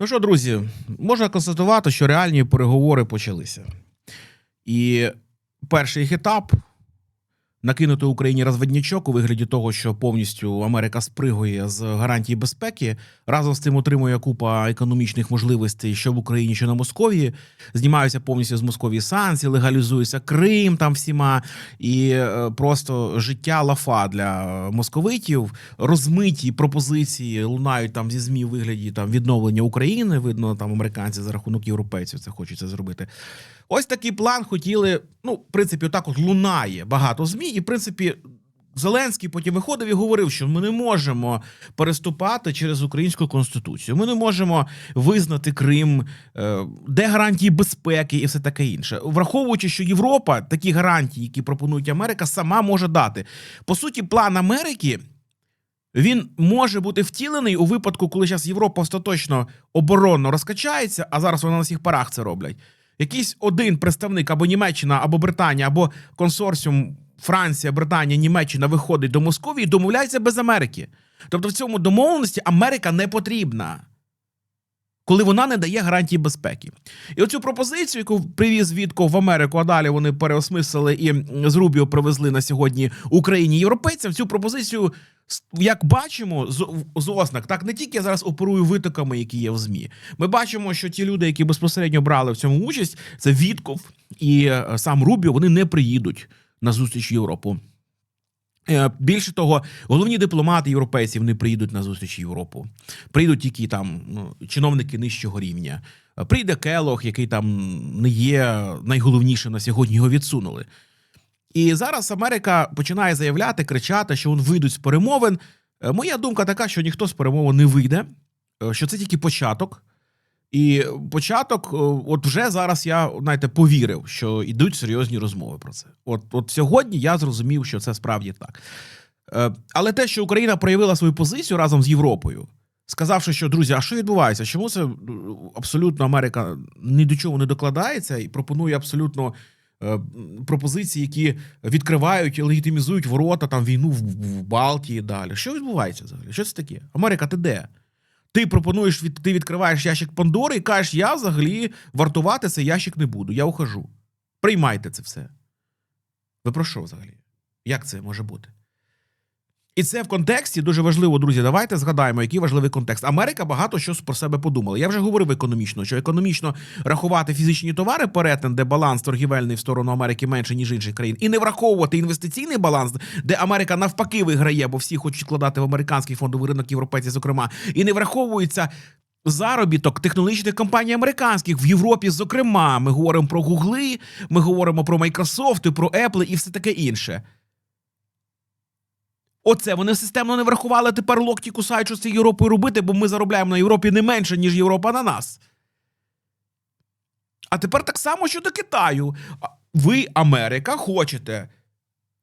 Ну що, друзі, можна констатувати, що реальні переговори почалися. І перший їх етап накинути Україні розводнячок у вигляді того, що повністю Америка спригує з гарантій безпеки, разом з тим отримує купа економічних можливостей, що в Україні, що на Московії. Знімаються повністю з Московії санкції, легалізується Крим там всіма, і е, просто життя лафа для московитів. Розмиті пропозиції лунають там зі змі у вигляді там відновлення України. Видно, там американці за рахунок європейців це хочуть це зробити. Ось такий план хотіли. Ну, в принципі, отак от лунає багато змі, і в принципі. Зеленський потім виходив і говорив, що ми не можемо переступати через українську конституцію. Ми не можемо визнати Крим, е, де гарантії безпеки і все таке інше. Враховуючи, що Європа такі гарантії, які пропонують Америка, сама може дати. По суті, план Америки. Він може бути втілений у випадку, коли зараз Європа остаточно оборонно розкачається, а зараз вони на всіх парах це роблять. Якийсь один представник або Німеччина, або Британія, або консорціум Франція, Британія, Німеччина виходить до Московії і домовляється без Америки. Тобто в цьому домовленості Америка не потрібна, коли вона не дає гарантії безпеки. І оцю пропозицію, яку привіз Вітко в Америку, а далі вони переосмислили і з Рубіо привезли на сьогодні Україні європейцям. Цю пропозицію, як бачимо, з, ознак, так не тільки я зараз оперую витоками, які є в ЗМІ. Ми бачимо, що ті люди, які безпосередньо брали в цьому участь, це Вітков і е, сам Рубіо, вони не приїдуть на зустріч Європу. Е, Більше того, головні дипломати європейців не приїдуть на зустріч Європу. Приїдуть тільки там ну, чиновники нижчого рівня. Е, Прийде Келох, який там не є найголовнішим на сьогодні, його відсунули. І зараз Америка починає заявляти, кричати, що вони вийдуть з перемовин. Е, Моя думка така, що ніхто з перемовин не вийде, що це тільки початок. І початок, е, от вже зараз я знаєте, повірив, що йдуть серйозні розмови про це. От, от сьогодні я зрозумів, що це справді так. Е, Але те, що Україна проявила свою позицію разом з Європою, сказавши, що друзі, а що відбувається? Чому це е, абсолютно Америка ні до чого не докладається і пропонує абсолютно пропозиції, які відкривають і легітимізують ворота там війну в Балтії далі. Що відбувається взагалі? Що це таке? Америка, ти де? Ти пропонуєш від ти відкриваєш ящик Пандори і кажеш, я взагалі вартувати цей ящик не буду. Я ухожу. Приймайте це все. Ви про що взагалі? Як це може бути? І це в контексті дуже важливо, друзі. Давайте згадаємо, який важливий контекст. Америка багато що про себе подумала. Я вже говорив економічно, що економічно рахувати фізичні товари перетин, де баланс торгівельний в сторону Америки менше, ніж інших країн, і не враховувати інвестиційний баланс, де Америка навпаки виграє, бо всі хочуть вкладати в американський фондовий ринок європейці, зокрема, і не враховується. Заробіток технологічних компаній американських в Європі, зокрема, ми говоримо про Гугли, ми говоримо про Microsoft, про Apple і все таке інше. Оце вони системно не врахували, тепер локті кусають, що з Європою робити, бо ми заробляємо на Європі не менше, ніж Європа на нас. А тепер так само щодо Китаю. Ви, Америка, хочете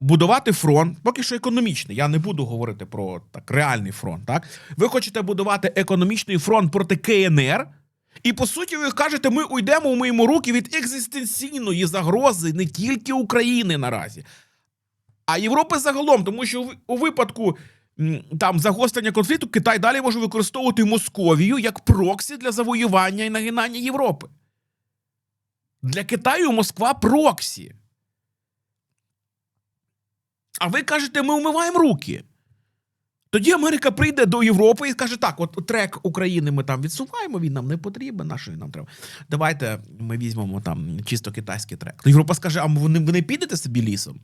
будувати фронт, поки що економічний. Я не буду говорити про так, реальний фронт. Так? Ви хочете будувати економічний фронт проти КНР. І по суті, ви кажете, ми уйдемо, умиємо руки від екзистенційної загрози не тільки України наразі, а Європи загалом, тому що у випадку там загострення конфлікту Китай далі може використовувати Московію як проксі для завоювання і нагинання Європи. Для Китаю Москва проксі. А ви кажете, ми вмиваємо руки. Тоді Америка прийде до Європи і скаже: так, от трек України ми там відсуваємо, він нам не потрібен, нашої нам треба. Давайте ми візьмемо там чисто китайський трек. То Європа скаже: а ви не підете собі лісом?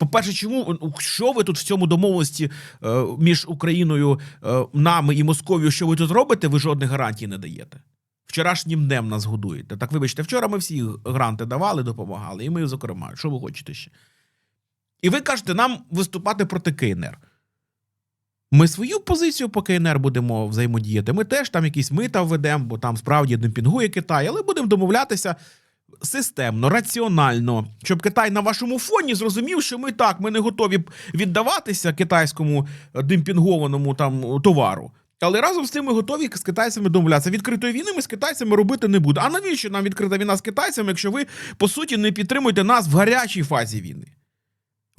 По-перше, чому що ви тут в цьому домовленості е, між Україною, е, нами і Московією, що ви тут робите, ви жодних гарантій не даєте? Вчорашнім днем нас годуєте. Так, вибачте, вчора ми всі гранти давали, допомагали, і ми, зокрема, що ви хочете ще? І ви кажете, нам виступати проти КНР. Ми свою позицію по КНР будемо взаємодіяти. Ми теж там якісь мита введемо, бо там справді демпінгує Китай, але будемо домовлятися системно, раціонально, щоб Китай на вашому фоні зрозумів, що ми так, ми не готові віддаватися китайському е, демпінгованому там товару. Але разом з тим ми готові з китайцями домовлятися. Відкритої війни ми з китайцями робити не буде. А навіщо нам відкрита війна з китайцями, якщо ви по суті не підтримуєте нас в гарячій фазі війни?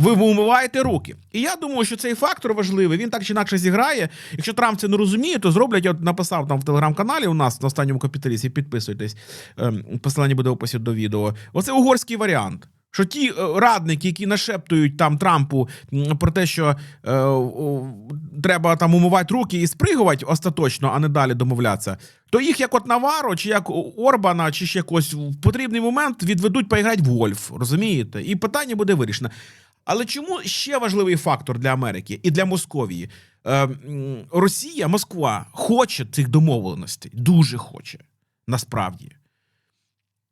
Ви умиваєте руки. І я думаю, що цей фактор важливий. Він так чи інакше зіграє. Якщо Трамп це не розуміє, то зроблять. Я написав там в телеграм-каналі у нас на останньому капіталісті. Підписуйтесь. ем, Посилання буде в описі до відео. Оце угорський варіант. Що ті е, радники, які нашептують там Трампу про те, що е, о, треба там умивати руки і спригувати остаточно, а не далі домовлятися, то їх як от Наваро, чи як Орбана, чи ще когось в потрібний момент відведуть поіграти в гольф, розумієте? І питання буде вирішено. Але чому ще важливий фактор для Америки і для Московії? Е, Росія, Москва хоче цих домовленостей, дуже хоче, насправді.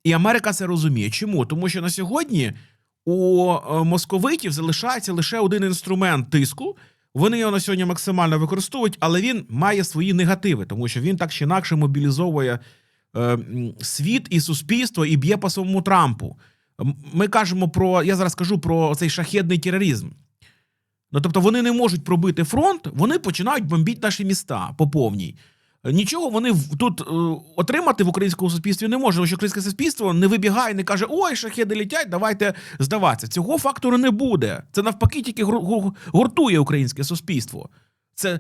І Америка це розуміє. Чому? Тому що на сьогодні у е, московитів залишається лише один інструмент тиску. Вони його на сьогодні максимально використовують, але він має свої негативи, тому що він так чи інакше мобілізовує е, світ і суспільство і б'є по самому Трампу. Ми кажемо про, я зараз кажу про цей шахедний тероризм. Ну, тобто вони не можуть пробити фронт, вони починають бомбити наші міста по повній. Нічого вони тут е, отримати в українському суспільстві не може, тому що українське суспільство не вибігає, не каже: ой, шахеди літять, давайте здаватися. Цього фактору не буде. Це навпаки тільки гур- гур- гуртує українське суспільство. Це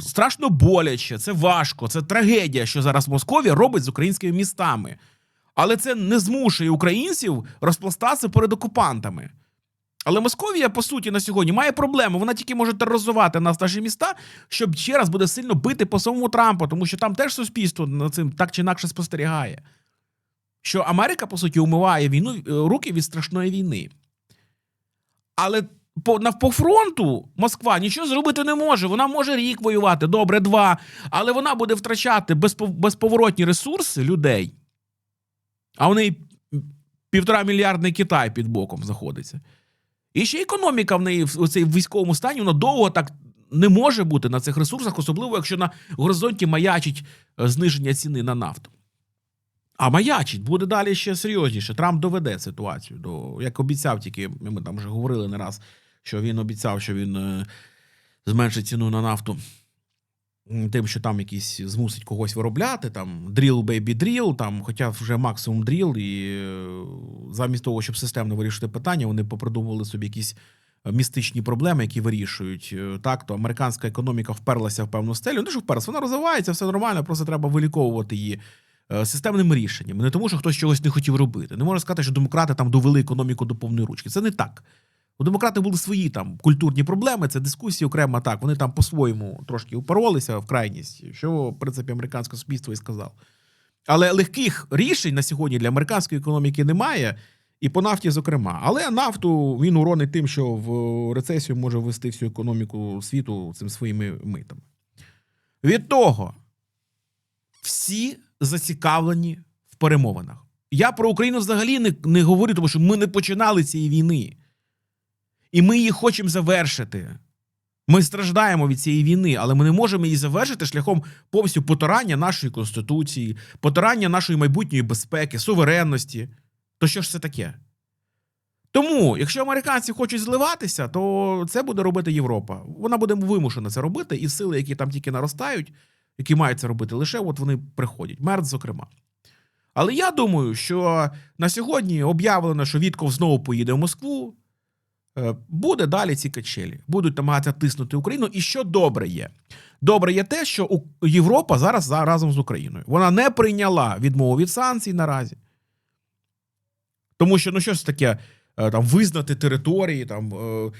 страшно боляче, це важко, це трагедія, що зараз Московія робить з українськими містами. Але це не змушує українців розпластатися перед окупантами. Але Московія, по суті, на сьогодні має проблему. Вона тільки може тероризувати нас, наші міста, щоб ще раз буде сильно бити по самому Трампу, тому що там теж суспільство над цим так чи інакше спостерігає. Що Америка, по суті, умиває війну е, руки від страшної війни. Але по, по фронту Москва нічого зробити не може. Вона може рік воювати, добре, два, але вона буде втрачати безпов, безповоротні ресурси людей. А у неї півтора мільярдний Китай під боком знаходиться. І ще економіка в неї в цій військовому стані вона довго так не може бути на цих ресурсах, особливо якщо на горизонті маячить е, зниження ціни на нафту. А маячить буде далі ще серйозніше. Трамп доведе ситуацію. До, як обіцяв, тільки ми там вже говорили не раз, що він обіцяв, що він е, зменшить ціну на нафту тим, що там якісь змусить когось виробляти, там baby, drill, там, хоча вже максимум drill, і е, замість того, щоб системно вирішити питання, вони попридумували собі якісь е, містичні проблеми, які вирішують. Е, Так, то американська економіка вперлася в певну стелю. Не що вперлася, вона розвивається, все нормально, просто треба виліковувати її. Системними рішеннями, не тому, що хтось чогось не хотів робити. Не можна сказати, що демократи там довели економіку до повної ручки. Це не так. У демократи були свої там культурні проблеми, це дискусії окремо так. Вони там по-своєму трошки упоролися в крайність, що, в принципі, американське суспільство і сказав. Але легких рішень на сьогодні для американської економіки немає, і по нафті, зокрема. Але нафту він уронить тим, що в рецесію може ввести всю економіку світу цим своїми митами. Від того, всі зацікавлені в перемовинах. Я про Україну взагалі не, не говорю, тому що ми не починали цієї війни. І ми її хочемо завершити. Ми страждаємо від цієї війни, але ми не можемо її завершити шляхом повністю потурання нашої конституції, потурання нашої майбутньої безпеки, суверенності. То що ж це таке? Тому, якщо американці хочуть зливатися, то це буде робити Європа. Вона буде вимушена це робити, і сили, які там тільки наростають, які мають це робити, лише от вони приходять. Мерц, зокрема. Але я думаю, що на сьогодні об'явлено, що Вітков знову поїде в Москву. Е, Буде далі ці качелі, будуть намагатися тиснути Україну. І що добре є? Добре є те, що Європа зараз разом з Україною. Вона не прийняла відмову від санкцій наразі. Тому що ну що ж таке е, там визнати території, там е,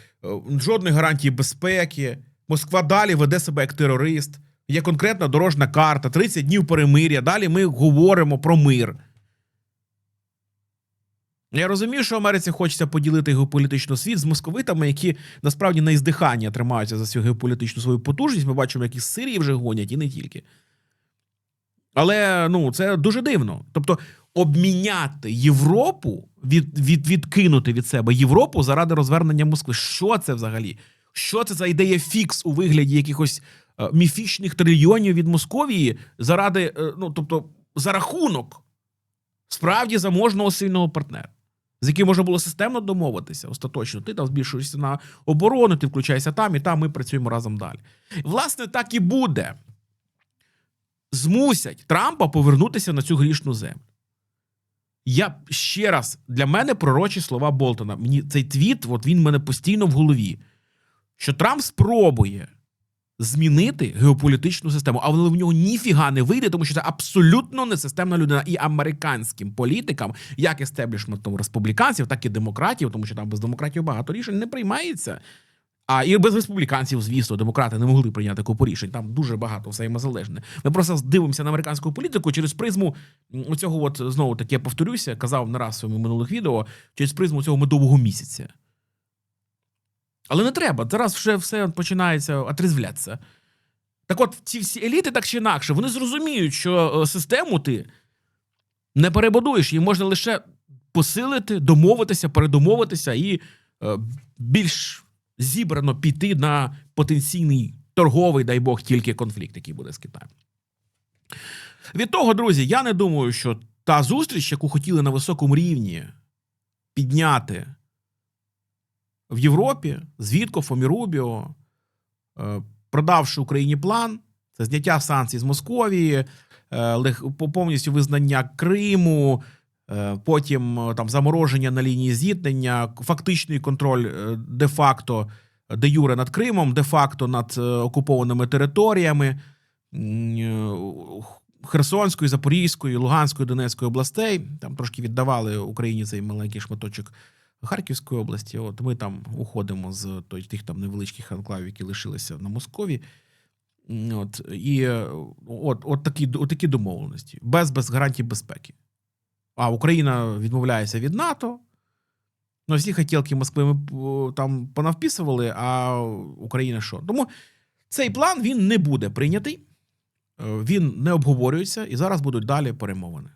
жодної гарантії безпеки. Москва далі веде себе як терорист. Є конкретна дорожна карта, 30 днів перемир'я. Далі ми говоримо про мир. Я розумію, що Америці хочеться поділити геополітичний світ з московитами, які насправді на іздихання тримаються за свою геополітичну свою потужність. Ми бачимо, як із Сирії вже гонять, і не тільки. Але ну, це дуже дивно. Тобто, обміняти Європу, від, від, відкинути від себе Європу заради розвернення Москви. Що це взагалі? Що це за ідея фікс у вигляді якихось е, міфічних трильйонів від Московії заради, е, ну тобто, за рахунок справді заможного сильного партнера, з яким можна було системно домовитися остаточно. Ти там збільшуєшся на оборону, ти включаєшся там, і там ми працюємо разом далі. Власне, так і буде. Змусять Трампа повернутися на цю грішну землю. Я ще раз для мене пророчі слова Болтона. Мені цей твіт, от він мене постійно в голові. Що Трамп спробує змінити геополітичну систему, але в нього ніфіга не вийде, тому що це абсолютно несистемна людина. І американським політикам, як естеблішментом республіканців, так і демократів, тому що там без демократів багато рішень не приймається. А і без республіканців, звісно, демократи не могли прийняти купу рішень. Там дуже багато взаємозалежне. Ми просто дивимося на американську політику через призму м, оцього, от знову таки, я повторюся, казав не раз в своєму минулих відео, через призму цього медового місяця. Але не треба. Зараз вже все починається отрезвлятися. Так от, ці всі еліти, так чи інакше, вони зрозуміють, що е, систему ти не перебудуєш, її можна лише посилити, домовитися, передомовитися і е, більш зібрано піти на потенційний торговий, дай Бог, тільки конфлікт, який буде з Китаєм. Від того, друзі, я не думаю, що та зустріч, яку хотіли на високому рівні підняти в Європі з Віткофом і Рубіо, е, продавши Україні план, це зняття санкцій з Московії, е, по- повністю визнання Криму, е, потім там замороження на лінії зіткнення, фактичний контроль де-факто де юре над Кримом, де-факто над окупованими територіями Херсонської, Запорізької, Луганської, Донецької областей. Там трошки віддавали Україні цей маленький шматочок Харківської області. От ми там уходимо з той- тих там невеличких анклавів, які лишилися на Москові. От, і е, от, от, такі, от такі домовленості, без, без гарантій безпеки. А Україна відмовляється від НАТО. Ну, всі хотілки Москви ми там понавписували, а Україна що? Тому цей план він не буде прийнятий, е, він не обговорюється, і зараз будуть далі перемовини.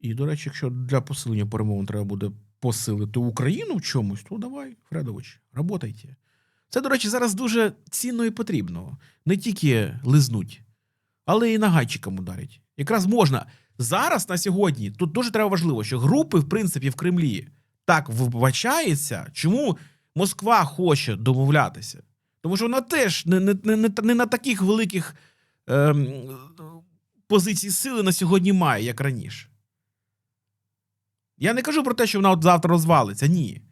І, до речі, якщо для посилення перемовин треба буде посилити Україну в чомусь, то давай, Фредович, работайте. Це, до речі, зараз дуже цінно і потрібно. Не тільки лизнуть, але і нагайчиком ударять. Якраз можна. Зараз на сьогодні тут дуже треба важливо, що групи, в принципі, в Кремлі так вбачається, чому Москва хоче домовлятися. Тому що вона теж не, не, не, не, на таких великих ем, позицій сили на сьогодні має, як раніше. Я не кажу про те, що вона от завтра розвалиться. Ні.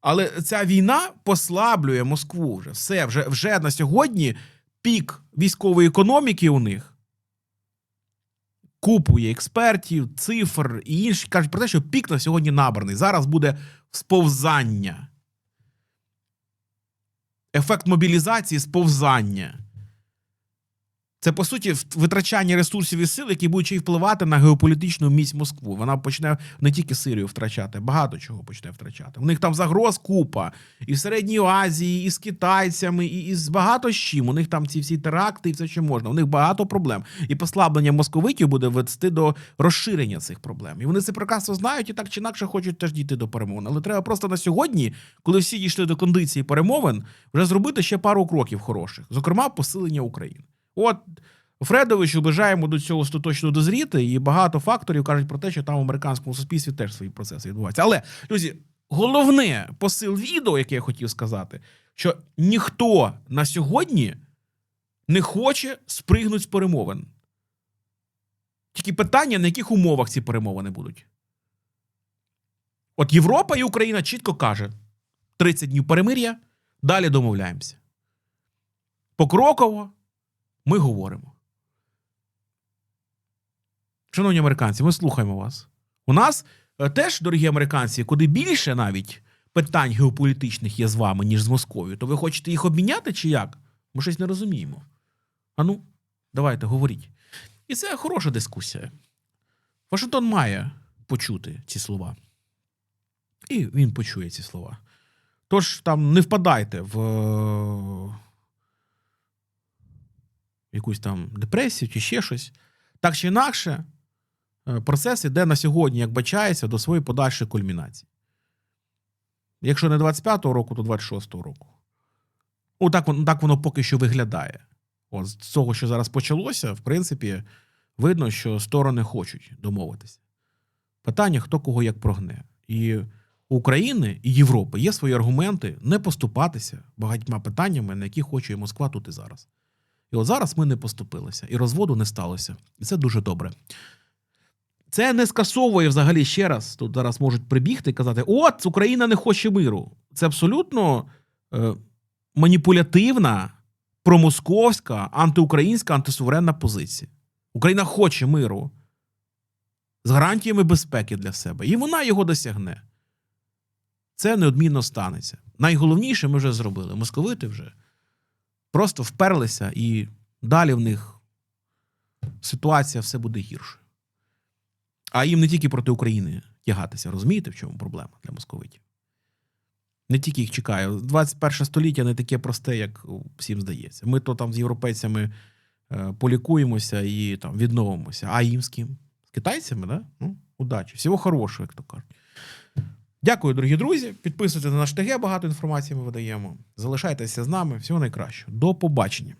Але ця війна послаблює Москву вже. Все, вже, вже на сьогодні пік військової економіки у них. Купу є експертів, цифр і інші кажуть про те, що пік на сьогодні набраний. Зараз буде сповзання. Ефект мобілізації сповзання. Це, по суті, витрачання ресурсів і сил, які будуть ще й впливати на геополітичну міць Москву. Вона почне не тільки Сирію втрачати, багато чого почне втрачати. У них там загроз купа. І в Середній Азії, і з китайцями, і, і з багато з чим. У них там ці всі теракти і все, що можна. У них багато проблем. І послаблення московитів буде вести до розширення цих проблем. І вони це прекрасно знають і так чи інакше хочуть теж дійти до перемовин. Але треба просто на сьогодні, коли всі дійшли до кондиції перемовин, вже зробити ще пару кроків хороших, зокрема, посилення України. От Фредовичу бажаємо до цього остаточно дозріти, і багато факторів кажуть про те, що там в американському суспільстві теж свої процеси відбуваються. Але, друзі, головне посил відео, яке я хотів сказати, що ніхто на сьогодні не хоче спригнути з перемовин. Тільки питання, на яких умовах ці перемовини будуть. От Європа і Україна чітко каже: 30 днів перемир'я, далі домовляємося. Покроково ми говоримо. Шановні американці, ми слухаємо вас. У нас е, теж, дорогі американці, куди більше навіть питань геополітичних є з вами, ніж з Московією, то ви хочете їх обміняти чи як? Ми щось не розуміємо. А ну, давайте, говоріть. І це хороша дискусія. Вашингтон має почути ці слова. І він почує ці слова. Тож там не впадайте в е, якусь там депресію чи ще щось. Так чи інакше, е, процес іде на сьогодні, як бачається, до своєї подальшої кульмінації. Якщо не 25-го року, то 26-го року. Так, воно- так воно поки що виглядає. От з того, що зараз почалося, в принципі, видно, що сторони хочуть домовитися. Питання, хто кого як прогне. І у України і Європи є свої аргументи не поступатися багатьма питаннями, на які хоче Москва тут і зараз. І от зараз ми не поступилися, і розводу не сталося. І це дуже добре. Це не скасовує взагалі ще раз. Тут зараз можуть прибігти і казати: от Україна не хоче миру. Це абсолютно е, маніпулятивна, промосковська, антиукраїнська, антисуверенна позиція. Україна хоче миру з гарантіями безпеки для себе, і вона його досягне. Це неодмінно станеться. Найголовніше ми вже зробили. Московити вже просто вперлися, і далі в них ситуація все буде гірше. А їм не тільки проти України тягатися, розумієте, в чому проблема для московитів? Не тільки їх чекає. 21 століття не таке просте, як всім здається. Ми то там з європейцями е, полікуємося і там відновимося. А їм з ким? З китайцями, да? Ну, удачі. Всього хорошого, як то кажуть. Дякую, дорогі друзі. Підписуйтесь на наш ТГ, багато інформації ми видаємо. Залишайтеся з нами. Всього найкращого. До побачення.